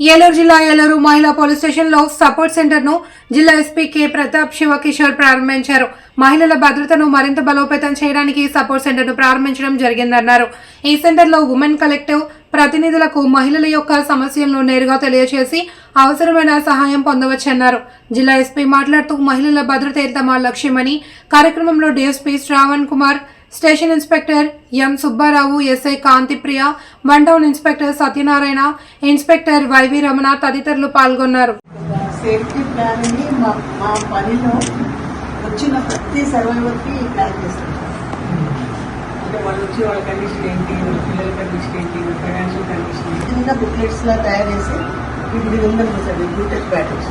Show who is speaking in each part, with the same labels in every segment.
Speaker 1: ఏలూరు జిల్లా ఏలూరు మహిళా పోలీస్ స్టేషన్లో సపోర్ట్ సెంటర్ను జిల్లా ఎస్పీ కె. ప్రతాప్ శివకిషోర్ ప్రారంభించారు. మహిళల భద్రతను మరింత బలోపేతం చేయడానికి సపోర్ట్ సెంటర్ను ప్రారంభించడం జరిగిందన్నారు. ఈ సెంటర్లో ఉమెన్ కలెక్టివ్ ప్రతినిధులకు మహిళల యొక్క సమస్యలను నేరుగా తెలియజేసి అవసరమైన సహాయం పొందవచ్చన్నారు. జిల్లా ఎస్పీ మాట్లాడుతూ మహిళల భద్రతే తమ లక్ష్యమని కార్యక్రమంలో DSP Shravan Kumar station inspector M Subbarao SI Kantipriya one town inspector Satyanarayana inspector YV Ramana తదితరులు పాల్గొన్నారు.
Speaker 2: సేఫ్టీ ప్లాన్ని మా మా పనిలో వచ్చిన ప్రతి సర్వైవర్కి ప్లాన్ చేస్తాం
Speaker 3: అంటే వాళ్ళు వచ్చి వాళ్ళ కండిషన్ ఏంటి వాళ్ళ పిల్లల కండిషన్ ఏంటి వాళ్ళ ఫైనాన్షియల్ కండిషన్ ఏంటి?
Speaker 2: చిన్న బుక్లెట్స్ లా తయారు చేసి సార్ బ్లూటెక్ ప్యాటర్న్స్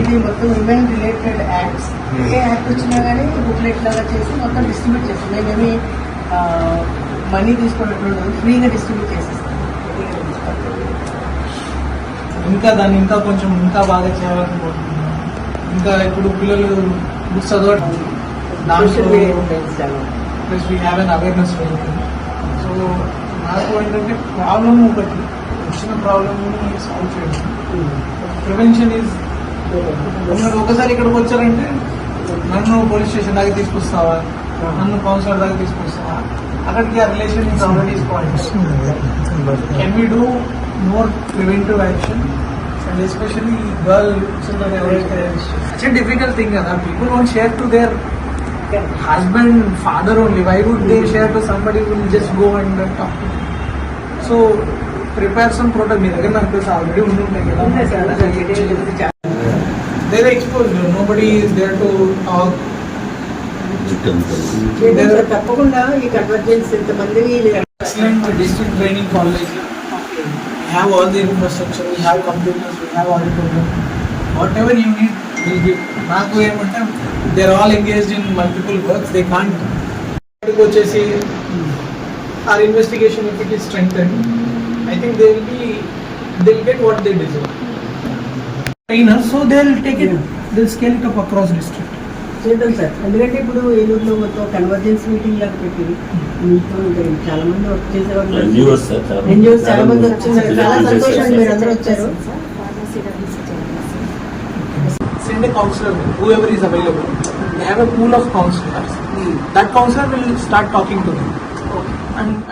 Speaker 2: ఇది మొత్తం ఉమెన్ రిలేటెడ్ యాక్ట్స్ ఏ యాక్ట్ వచ్చినా కానీ బుక్లెట్ లాగా చేసి మొత్తం డిస్ట్రిబ్యూట్ చేస్తాం. మేమేమి మనీ తీసుకున్నట్టు ఫ్రీగా డిస్ట్రిబ్యూట్ చేసేస్తాం.
Speaker 4: ఇంకా దాన్ని ఇంకా కొంచెం ఇంకా బాగా చేయాలనుకుంటున్నాను ఇంకా ఇప్పుడు పిల్లలు బుక్స్ చదవడం దాంట్లో plus we have an awareness so నాకు ఏంటంటే ప్రాబ్లమ్ ఒకటి వచ్చిన ప్రాబ్లమ్ సాల్వ్ చేయడం. ప్రివెన్షన్ ఈజ్ మీరు ఒకసారి ఇక్కడికి వచ్చారంటే నన్ను పోలీస్ స్టేషన్ దాకా తీసుకొస్తావా? నన్ను కౌన్సిలర్ దాకా తీసుకొస్తావా? అక్కడికి ఆ relation is already can we do more preventive action and especially girl it's difficult thing కదా people won't share to their husband father only why would they share to somebody will just go and talk so prepare some product మీ దగ్గర నాకు తెలుసు? Already ఉండి ఉంటాయి కదా nobody is there to talk
Speaker 2: sir, తప్పకుండా ఈ convergence
Speaker 4: excellent district training college. We have all the infrastructure, we have computers, we have auditorium. Whatever you need, we'll give. నాకు ఏమంటే they are all engaged in multiple works they can't వచ్చేసి or investigation if it is strong I think they will be they will get what they deserve trainer so they will take it they scale it up across district
Speaker 2: చేద్దాం sir. ఎందుకంటే ఇప్పుడు ఏలూరులో మొత్తం convergence meeting లాగా పెట్టి మీతో ఇంకా చాలా మంది వర్క్ చేసేవాళ్ళు. ఎన్జిఓస్ చాలా మంది వచ్చిన్నారు చాలా సంతోషం మీరు అందరూ వచ్చారు.
Speaker 4: Send a counselor, whoever is available. They have a pool of counselors. That counselor will start talking to them. And